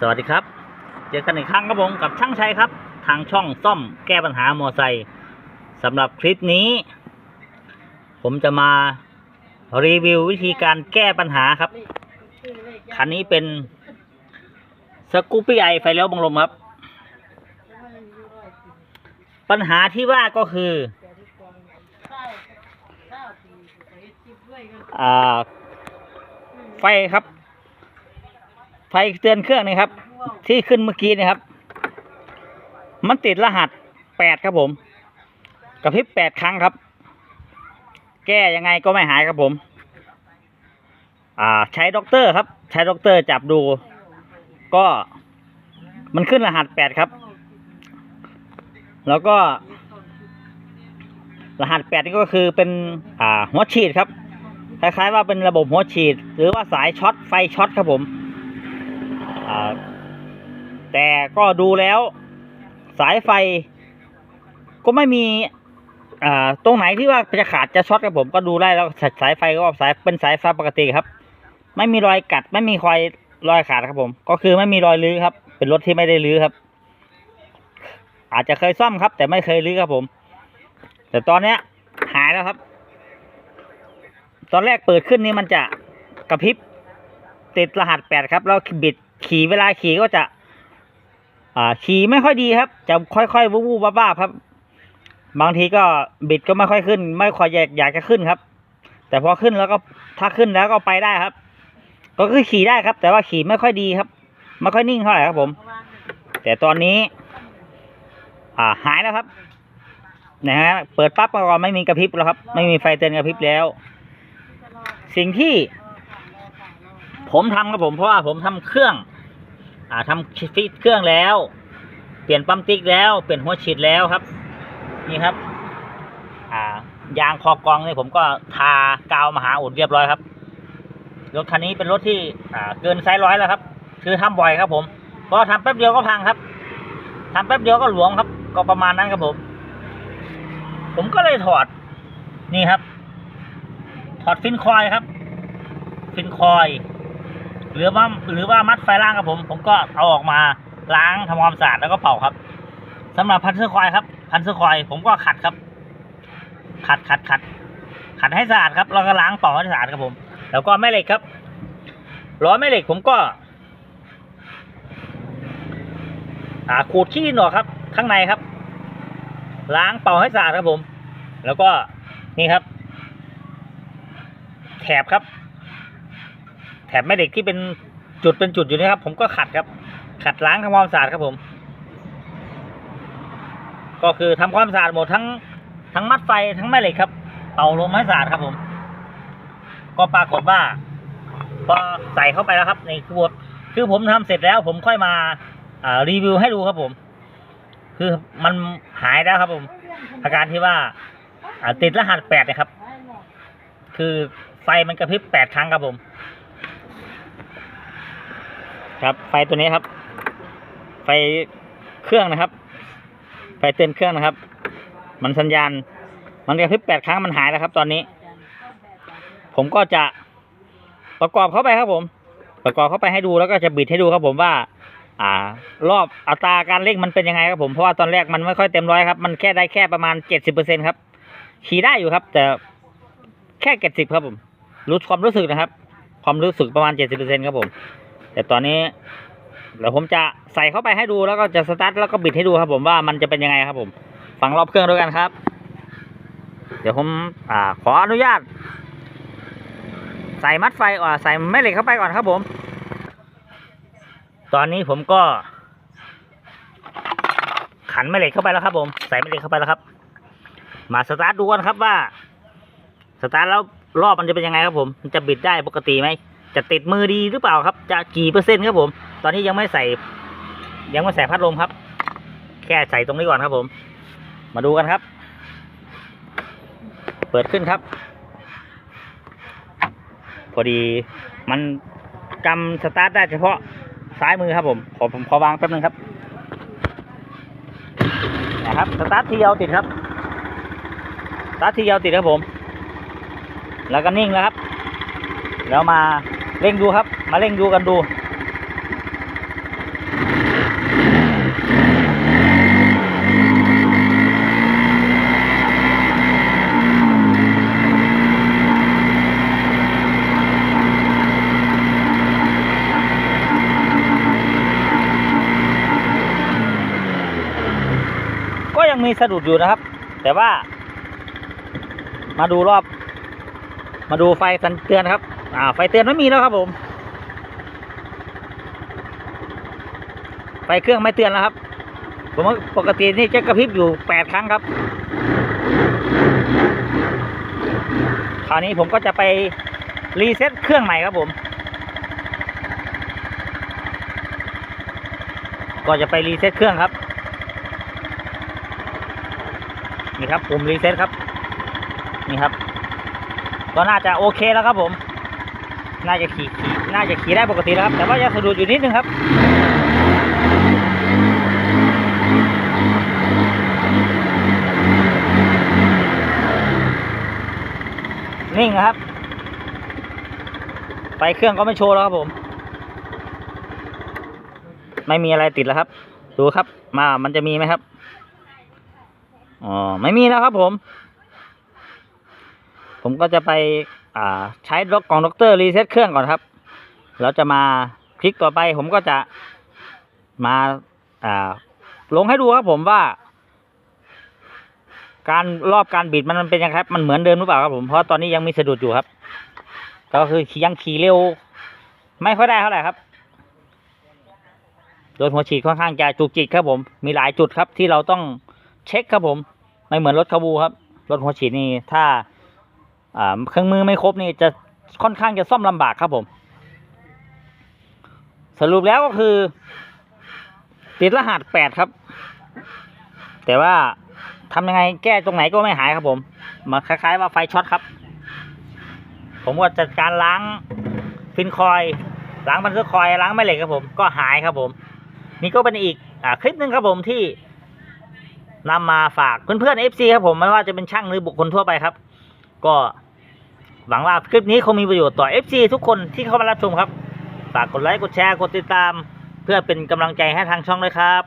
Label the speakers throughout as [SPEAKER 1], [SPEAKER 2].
[SPEAKER 1] สวัสดีครับ เจอกันอีกครั้งครับผมกับช่างชัยครับ ทางช่องซ่อมแก้ปัญหามอไซค์สำหรับคลิปนี้ ผมจะมารีวิววิธีการแก้ปัญหาครับ คันนี้เป็นสกูปปี้ไอไฟเลี้ยวบังลมครับ ปัญหาที่ว่าก็คืออ่าไฟครับ ฟเตือนเครื่องนี่ครับ ที่ขึ้นเมื่อกี้นะครับ มันติดรหัสแปดครับผมกระพริบแปดครั้งครับ แก้ยังไงก็ไม่หายครับผม อ่าใช้ด็อกเตอร์ครับ ใช้ด็อกเตอร์จับดู ก็มันขึ้นรหัสแปดครับ แล้วก็ รหัสแปดนี่ก็คือเป็นอ่าหัวฉีดครับคล้ายๆว่าเป็นระบบหัวฉีด หรือว่าสายช็อตไฟช็อตครับผม แต่ก็ดูแล้วสายไฟก็ไม่มีตรงไหนที่ว่าจะขาดจะช็อตครับผมก็ดูได้แล้วสายไฟก็สายเป็นสายไฟปกติครับ ไม่มีรอยกัดไม่มีรอยรอยขาดครับผม ก็คือไม่มีรอยลื้อครับ เป็นรถที่ไม่ได้ลื้อครับ อาจจะเคยซ่อมครับ แต่ไม่เคยลื้อครับผม แต่ตอนเนี้ยหายแล้วครับ ตอนแรกเปิดขึ้นนี่มันจะกระพริบติดรหัสแปดครับแล้วบิด ขี่เวลาขี่ก็จะ อ่าขี่ไม่ค่อยดีครับ จะค่อยๆวูบวูบบ้าๆครับ บางทีก็บิดก็ไม่ค่อยขึ้น ไม่ค่อยอยากอยากจะขึ้นครับ แต่พอขึ้นแล้วก็ถ้าขึ้นแล้วก็ไปได้ครับ ก็คือขี่ได้ครับ แต่ว่าขี่ไม่ค่อยดีครับ ไม่ค่อยนิ่งเท่าไหร่ครับผม แต่ตอนนี้ อ่าหายแล้วครับนะฮะเปิดปั๊บก็ไม่มีกระพริบแล้วครับ ไม่มีไฟเตือนกระพริบแล้ว สิ่งที่ผมทำครับผมเพราะว่าผมทำเครื่อง อ่าทำฟิตเครื่องแล้ว เปลี่ยนปั๊มติ๊กแล้ว เปลี่ยนหัวฉีดแล้วครับ นี่ครับ อ่ายางคอกองเนี่ยผมก็ทากาวมหาอุดเรียบร้อยครับ รถคันนี้เป็นรถที่อ่าเกินไซส์ร้อยแล้วครับ คือทำบ่อยครับ ผมเพราะทำแป๊บเดียวก็พังครับทำแป๊บเดียวก็หลวมครับ ก็ประมาณนั้นครับผม ผมก็เลยถอด นี่ครับ ถอดฟินคอยครับ ฟินคอย หรือว่าหรือว่ามัดไฟล่างครับผม ผมก็เอาออกมาล้างทำความสะอาดแล้วก็เป่าครับสำหรับพันเสื้อคอยครับพันเสื้อคอยผมก็ขัดครับ ขัดขัดขัดขัดให้สะอาดครับแล้วก็ล้างเป่าให้สะอาดครับผม แล้วก็แม่เหล็กครับล้อแม่เหล็กผมก็อ่าขูดขี้ดินออกครับ ข้างในครับ ล้างเป่าให้สะอาดครับผม แล้วก็นี่ครับ แถบครับ ถบแม่เหล็กที่เป็นจุดเป็นจุดอยู่นี่ครับ ผมก็ขัดครับ ขัดล้างทำความสะอาดครับผม ก็คือทำความสะอาดหมดทั้งทั้งมัดไฟทั้งแม่เหล็กครับเป่าลมให้สะอาดครับผม ก็ปรากฏว่าพอใส่เข้าไปแล้วครับ ในขวดคือผมทำเสร็จแล้ว ผมค่อยมาอ่ารีวิวให้ดูครับผม คือมันหายแล้วครับผม อาการที่ว่าติดรหัสแปดนะครับ คือไฟมันกระพริบแปดครั้งครับผม ครับ ไฟตัวนี้ครับ ไฟเครื่องนะครับ ไฟเตือนเครื่องนะครับ มันสัญญาณ มันกระพริบแปดครั้งมันหายแล้วครับ ตอนนี้ ผมก็จะประกอบเข้าไปครับผม ประกอบเข้าไปให้ดูแล้วก็จะบิดให้ดูครับผมว่า อ่า รอบอัตราการเร่งมันเป็นยังไงครับผมเพราะว่าตอนแรกมันไม่ค่อยเต็มร้อยครับ มันแค่ได้แค่ประมาณเจ็ดสิบเปอร์เซ็นครับขี่ได้อยู่ครับ แต่แค่เจ็ดสิบครับผมรู้ความรู้สึกนะครับ ความรู้สึกประมาณเจ็ดสิบเปอร์เซ็นครับผม แต่ตอนนี้เดี๋ยวผมจะใส่เข้าไปให้ดูแล้วก็จะสตาร์ทแล้วก็บิดให้ดูครับผมว่ามันจะเป็นยังไงครับผมฟังรอบเครื่องด้วยกันครับ เดี๋ยวผมอ่าขออนุญาต ใส่มัดไฟอ่าใส่แม่เหล็กเข้าไปก่อนครับผม ตอนนี้ผมก็ ขันแม่เหล็กเข้าไปแล้วครับ ผม ใส่แม่เหล็กเข้าไปแล้วครับ มาสตาร์ทดูกันครับว่า สตาร์ทแล้วรอบมันจะเป็นยังไงครับผมมันจะบิดได้ปกติไหม จะติดมือดีหรือเปล่าครับ จะกี่เปอร์เซ็นต์ครับผม ตอนนี้ยังไม่ใส่ ยังไม่ใส่พัดลมครับ แค่ใส่ตรงนี้ก่อนครับผม มาดูกันครับ เปิดขึ้นครับ พอดีมันกำสตาร์ทได้เฉพาะซ้ายมือครับผมขอผมขอวางแป๊บนึงครับนะครับสตาร์ททีเดียวติดครับสตาร์ททีเดียวติดครับผม แล้วก็นิ่งแล้วครับ แล้วมา เร่งดูครับ มาเร่งดูกันดู ก็ยังมีสะดุดอยู่นะครับ แต่ว่า มาดูรอบ มาดูไฟสันเตือนครับ อ่า ไฟเตือนไม่มีแล้วครับผม ไฟเครื่องไม่เตือนแล้วครับ ผมว่าปกตินี่จะกระพริบอยู่แปดครั้งครับ คราวนี้ผมก็จะไปรีเซ็ตเครื่องใหม่ครับผม ก็จะไปรีเซ็ตเครื่องครับ นี่ครับปุ่มรีเซ็ตครับ นี่ครับก็น่าจะโอเคแล้วครับผม น่าจะขี่ขี่น่าจะขี่ได้ปกติแล้วครับ แต่ว่ายังสะดุดอยู่นิดนึงครับนิ่งนะครับไฟเครื่องก็ไม่โชว์แล้วครับผม ไม่มีอะไรติดแล้วครับ ดูครับ มามันจะมีไหมครับ อ๋อ ไม่มีแล้วครับผม ผมก็จะไป อ่าใช้รถกล่องด็อกเตอร์รีเซ็ตเครื่องก่อนครับแล้วจะมาคลิกต่อไปผมก็จะมาอ่าลงให้ดูครับผมว่า การรอบการบิดมันเป็นยังไงครับ มันเหมือนเดิมหรือเปล่าครับผมเพราะตอนนี้ยังมีสะดุดอยู่ครับ ก็คือยังขี่เร็ว ไม่ค่อยได้เท่าไหร่ครับโดนหัวฉีดค่อนข้างจะจุกจิกครับผม มีหลายจุดครับที่เราต้องเช็คครับผม ไม่เหมือนรถคาบูครับ รถหัวฉีดนี่ถ้า อ่าเครื่องมือไม่ครบนี่จะค่อนข้างจะซ่อมลำบากครับผม สรุปแล้วก็คือ ติดรหัสแปดครับ แต่ว่าทำยังไงแก้ตรงไหนก็ไม่หายครับผมมาคล้าย ๆ ว่าไฟช็อตครับ ผมก็จัดการล้างฟินคอยล์ล้างบันทึกคอยล์ล้างแม่เหล็กครับผมก็หายครับผม นี่ก็เป็นอีกอคลิปหนึ่งครับผมที่นำมาฝากเพื่อนๆ FC ครับผมไม่ว่าจะเป็นช่างหรือบุคคลทั่วไปครับ ก็ หวังว่าคลิปนี้คงมีประโยชน์ต่อ FC ทุกคนที่เข้ามารับชมครับ ฝากกดไลค์ กดแชร์ กดติดตาม เพื่อเป็นกำลังใจให้ทางช่องด้วยครับ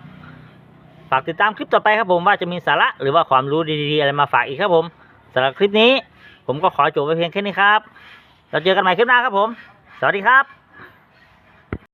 [SPEAKER 1] ฝากติดตามคลิปต่อไปครับผมว่าจะมีสาระหรือว่าความรู้ดีๆอะไรมาฝากอีกครับผมสำหรับคลิปนี้ ผมก็ขอจบไปเพียงแค่นี้ครับ เราเจอกันใหม่คลิปหน้าครับผม สวัสดีครับ